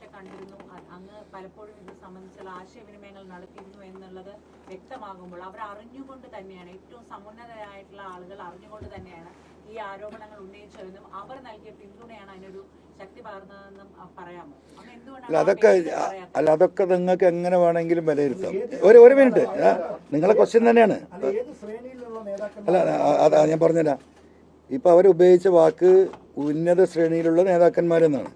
പക്ഷെ കണ്ടിരുന്നു. അ- അങ്ങ് പലപ്പോഴും ഇത് സംബന്ധിച്ചുള്ള ആശയവിനിമയങ്ങൾ നടത്തിയിരുന്നു എന്നുള്ളത് വ്യക്തമാകുമ്പോൾ അവർ അറിഞ്ഞുകൊണ്ട് തന്നെയാണ് ഏറ്റവും സമുന്നതരായിട്ടുള്ള ആളുകൾ അറിഞ്ഞുകൊണ്ട് തന്നെയാണ് ഈ ആരോപണങ്ങൾ ഉന്നയിച്ചതെന്നും അവർ നൽകിയ പിന്തുണയാണ് അതിനൊരു ശക്തി പകർന്നതെന്നും പറയാമോ? അല്ല അതൊക്കെ അല്ല അതൊക്കെ നിങ്ങൾക്ക് എങ്ങനെ വേണമെങ്കിലും വിലയിരുത്താം. ഒരു ഒരു മിനിറ്റ് നിങ്ങളെ ക്വസ്റ്റ്യൻ തന്നെയാണ്. അല്ല അതാ ഞാൻ പറഞ്ഞുതരാം. ഇപ്പം അവർ ഉപയോഗിച്ച വാക്ക് ഉന്നത ശ്രേണിയിലുള്ള നേതാക്കന്മാരെന്നാണ്.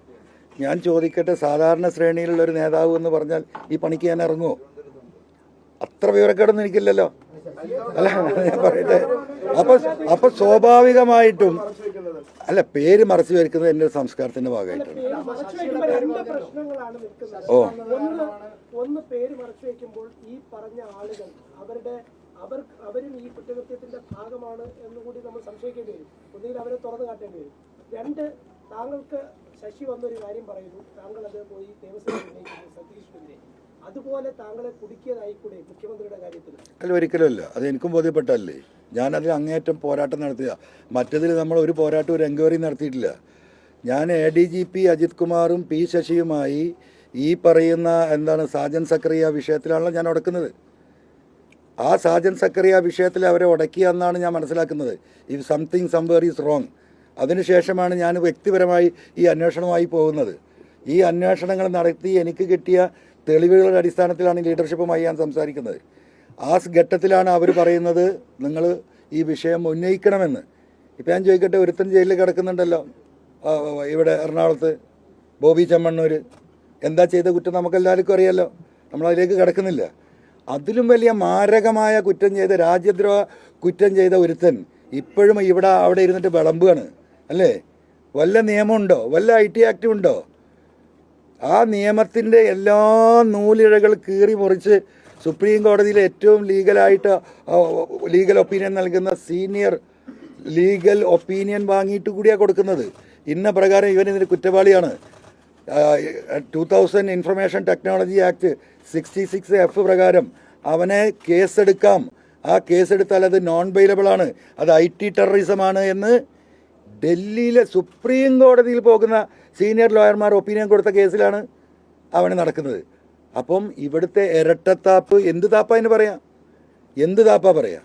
ഞാൻ ചോദിക്കട്ടെ സാധാരണ ശ്രേണിയിലുള്ള ഒരു നേതാവ് എന്ന് പറഞ്ഞാൽ ഈ പണിക്ക് ഞാൻ ഇറങ്ങുമോ അത്ര വിവരക്കേടൊന്നും എനിക്കില്ലല്ലോ. അല്ല ഞാൻ പറയട്ടെ. അപ്പൊ അപ്പൊ സ്വാഭാവികമായിട്ടും അല്ല പേര് മറച്ചു വയ്ക്കുന്നത് എന്റെ ഒരു സംസ്കാരത്തിന്റെ ഭാഗമായിട്ടാണ്. ഓ. ഒന്ന് ഒന്ന് പേര് മറച്ചു വെക്കുമ്പോൾ ഈ പറഞ്ഞ ആളുകൾ അവരുടെ അവർ അവരും ഈ കുറ്റകൃത്യത്തിന്റെ ഭാഗമാണ് എന്നുകൂടി നമ്മൾ സംശയിക്കേണ്ടി വരും. ഒന്നുകിൽ അവരെ തുറന്നു കാട്ടേണ്ടി വരും. രണ്ട് താങ്കൾക്ക് ശശി വന്നൊരു കാര്യം പറയുന്നു. താങ്കൾ അത് പോയി ദേവസ്വം സതീഷിനെതിരെ. അതുപോലെ താങ്കളെ കുടുക്കിയതായിക്കൂടെ മുഖ്യമന്ത്രിയുടെ കാര്യത്തിൽ. അല്ല ഒരിക്കലും അല്ല അത് എനിക്കും ബോധ്യപ്പെട്ടല്ലേ ഞാനതിൽ അങ്ങേയറ്റം പോരാട്ടം നടത്തുക. മറ്റതിൽ നമ്മൾ ഒരു പോരാട്ടം ഒരു എൻക്വയറി നടത്തിയിട്ടില്ല. ഞാൻ A D G P Ajith കുമാറും പി ശശിയുമായി ഈ പറയുന്ന എന്താണ് സാജൻ സക്രിയ വിഷയത്തിലാണല്ലോ ഞാൻ ഉടക്കുന്നത്. ആ സാജൻ സക്രിയ വിഷയത്തിൽ അവരെ ഉടക്കി എന്നാണ് ഞാൻ മനസ്സിലാക്കുന്നത്. If something somewhere is wrong അതിനുശേഷമാണ് ഞാൻ വ്യക്തിപരമായി ഈ അന്വേഷണമായി പോകുന്നത്. ഈ അന്വേഷണങ്ങൾ നടത്തി എനിക്ക് കിട്ടിയ തെളിവുകളുടെ അടിസ്ഥാനത്തിലാണ് ലീഡർഷിപ്പുമായി ഞാൻ സംസാരിക്കുന്നത്. ആ ഘട്ടത്തിലാണ് അവർ പറയുന്നത് നിങ്ങൾ ഈ വിഷയം ഉന്നയിക്കണമെന്ന്. ഇപ്പം ഞാൻ ചോദിക്കട്ടെ ഒരുത്തൻ ജയിലിൽ കിടക്കുന്നുണ്ടല്ലോ ഇവിടെ എറണാകുളത്ത് ബോബി ചെമ്മണ്ണൂർ എന്താ ചെയ്ത കുറ്റം നമുക്കെല്ലാവർക്കും അറിയാമല്ലോ നമ്മളതിലേക്ക് കിടക്കുന്നില്ല. അതിലും വലിയ മാരകമായ കുറ്റം ചെയ്ത രാജ്യദ്രോഹ കുറ്റം ചെയ്ത ഒരുത്തൻ ഇപ്പോഴും ഇവിടെ അവിടെ ഇരുന്നിട്ട് വിളമ്പുകയാണ്. അല്ലേ? വല്ല നിയമമുണ്ടോ? വല്ല ഐ ടി ആക്റ്റും ഉണ്ടോ? ആ നിയമത്തിന്റെ എല്ലാ നൂലിഴകൾ കീറി മുറിച്ച് സുപ്രീം കോടതിയിൽ ഏറ്റവും ലീഗലായിട്ട് ലീഗൽ ഒപ്പീനിയൻ നൽകുന്ന സീനിയർ ലീഗൽ ഒപ്പീനിയൻ വാങ്ങിയിട്ട് കൂടിയാണ് കൊടുക്കുന്നത്. ഇന്ന പ്രകാരം ഇവൻ ഇതിന് കുറ്റവാളിയാണ്. Two thousand information technology act sixty six F പ്രകാരം അവനെ കേസെടുക്കാം. ആ കേസെടുത്താൽ അത് നോൺ ബെയിലബിൾ ആണ് അത് ഐ ടി ടെററിസമാണ് എന്ന് ഡൽഹിയിലെ സുപ്രീം കോടതിയിൽ പോകുന്ന സീനിയർ ലോയർമാർ ഒപ്പീനിയൻ കൊടുത്ത കേസിലാണ് അവന് നടക്കുന്നത്. അപ്പം ഇവിടുത്തെ ഇരട്ടത്താപ്പ് എന്ത് താപ്പ എന്ന് പറയാം. എന്ത് താപ്പ പറയാം.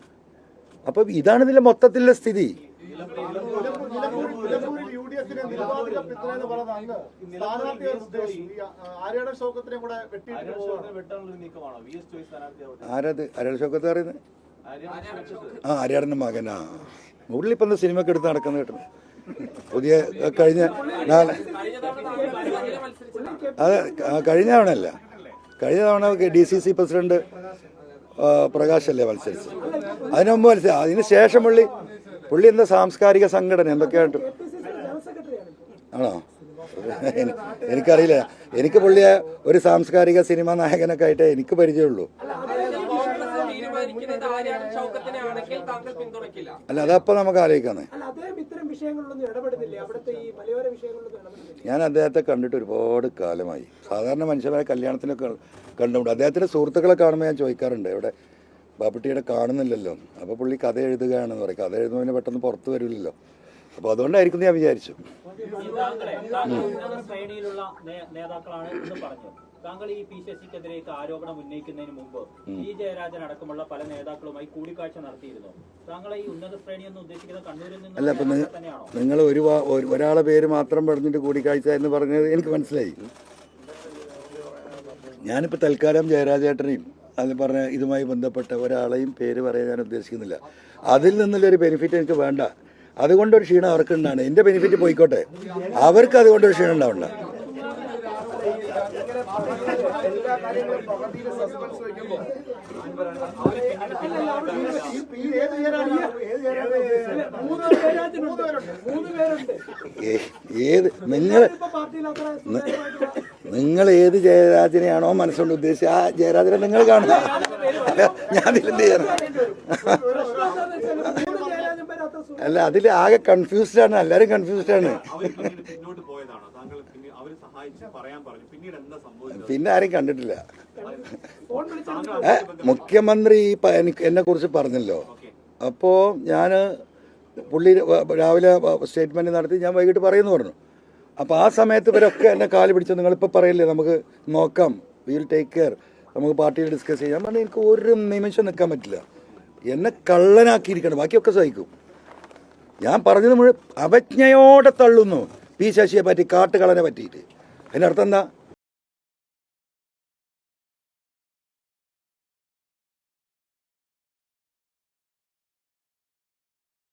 അപ്പം ഇതാണ് ഇതിന്റെ മൊത്തത്തിലുള്ള സ്ഥിതി. ആരത്? അരൾ ഷോക്കത്ത് പറയുന്നത്? ആ ആര്യാടന്റെ മകനാ. ഉള്ളിപ്പം സിനിമയ്ക്ക് എടുത്ത് നടക്കുന്നത് കേട്ടോ. പുതിയ കഴിഞ്ഞ നാല് അത് കഴിഞ്ഞ തവണ അല്ല കഴിഞ്ഞ തവണ ഡി സി സി പ്രസിഡന്റ് പ്രകാശല്ലേ മത്സരിച്ചത്. അതിനു മുമ്പ് മത്സരം അതിന് ശേഷം പുള്ളി പുള്ളി എന്താ സാംസ്കാരിക സംഘടന എന്തൊക്കെയായിട്ട്. ആണോ? എനി- എനിക്കറിയില്ല. എനിക്ക് പുള്ളിയെ ഒരു സാംസ്കാരിക സിനിമാ നായകനൊക്കെ ആയിട്ടേ എനിക്ക് പരിചയമുള്ളൂ. അല്ല അതപ്പോ നമുക്ക് ആലോചിക്കാന്നേ. ഈ ഞാൻ അദ്ദേഹത്തെ കണ്ടിട്ട് ഒരുപാട് കാലമായി. സാധാരണ മനുഷ്യരെ കല്യാണത്തിനൊക്കെ കണ്ടുകൊണ്ട് അദ്ദേഹത്തിന്റെ സുഹൃത്തുക്കളെ കാണുമ്പോൾ ഞാൻ ചോദിക്കാറുണ്ട് ഇവിടെ ബാപ്പുട്ടിയുടെ കാണുന്നില്ലല്ലോ. അപ്പോൾ പുള്ളി കഥ എഴുതുകയാണെന്ന് പറയും. കഥ എഴുതുന്നതിന് പെട്ടെന്ന് പുറത്ത് വരില്ലല്ലോ. അപ്പോൾ അതുകൊണ്ടായിരിക്കും ഞാൻ വിചാരിച്ചു. താങ്കൾ ശ്രേണിയിലുള്ള നേതാക്കളാണ് എന്ന് പറഞ്ഞു. താങ്കൾ ഈ പി ആരോപണം ഉന്നയിക്കുന്നതിന് മുമ്പ് ഇ ജയരാജൻ അടക്കമുള്ള പല നേതാക്കളുമായി കൂടിക്കാഴ്ച നടത്തിയിരുന്നു. താങ്കളെ ഈ ഉന്നത ശ്രേണി എന്ന് ഉദ്ദേശിക്കുന്ന കണ്ണൂരിൽ നിന്ന് അല്ല അപ്പൊ നിങ്ങൾ ഒരു ഒരു- ഒരാളെ പേര് മാത്രം പറഞ്ഞിട്ട് കൂടിക്കാഴ്ച എന്ന് പറഞ്ഞത് എനിക്ക് മനസ്സിലായി. ഞാനിപ്പോൾ തൽക്കാലം ജയരാജേട്ടനെയും അത് പറഞ്ഞ ഇതുമായി ബന്ധപ്പെട്ട ഒരാളെയും പേര് പറയാൻ ഞാൻ ഉദ്ദേശിക്കുന്നില്ല. അതിൽ നിന്നുള്ളൊരു ബെനിഫിറ്റ് എനിക്ക് വേണ്ട. അതുകൊണ്ടൊരു ക്ഷീണം അവർക്ക് ഉണ്ടാണ് എന്റെ ബെനിഫിറ്റ് പോയിക്കോട്ടെ. അവർക്ക് അതുകൊണ്ടൊരു ക്ഷീണം ഉണ്ടാവണ്ട. ഏത് നിങ്ങൾ നിങ്ങൾ ഏത് ജയരാജനെയാണോ മനസ്സുകൊണ്ട് ഉദ്ദേശിച്ചത്? ആ ജയരാജനെ നിങ്ങൾ കാണുക. ഞാൻ ഇതിലെന്ത് ചെയ്യണം? അല്ല അതിൽ ആകെ കൺഫ്യൂസ്ഡ് ആണ്. എല്ലാവരും കൺഫ്യൂസ്ഡ് ആണ്. പിന്നെ ആരും കണ്ടിട്ടില്ല. മുഖ്യമന്ത്രി എനിക്ക് എന്നെ കുറിച്ച് പറഞ്ഞല്ലോ. അപ്പോ ഞാൻ പുള്ളി രാവിലെ സ്റ്റേറ്റ്മെന്റ് നടത്തി ഞാൻ വൈകിട്ട് പറയുന്നു പറഞ്ഞു. അപ്പോൾ ആ സമയത്ത് ഇവരൊക്കെ എന്നെ കാൽ പിടിച്ചു നിങ്ങളിപ്പോ പറയില്ലേ? നമുക്ക് നോക്കാം. വിൽ ടേക്ക് കെയർ നമുക്ക് പാർട്ടിയിൽ ഡിസ്കസ് ചെയ്യാം. പറഞ്ഞാൽ എനിക്ക് ഒരു നിമിഷം നിൽക്കാൻ പറ്റില്ല. എന്നെ കള്ളനാക്കിയിരിക്കണം. ബാക്കിയൊക്കെ സഹിക്കും. ഞാൻ പറഞ്ഞത് മുഴുവൻ അവജ്ഞയോടെ തള്ളുന്നു. പി ശശിയെ പറ്റി കാട്ടുകളനെ പറ്റിയിട്ട്. അതിനർത്ഥം എന്താ?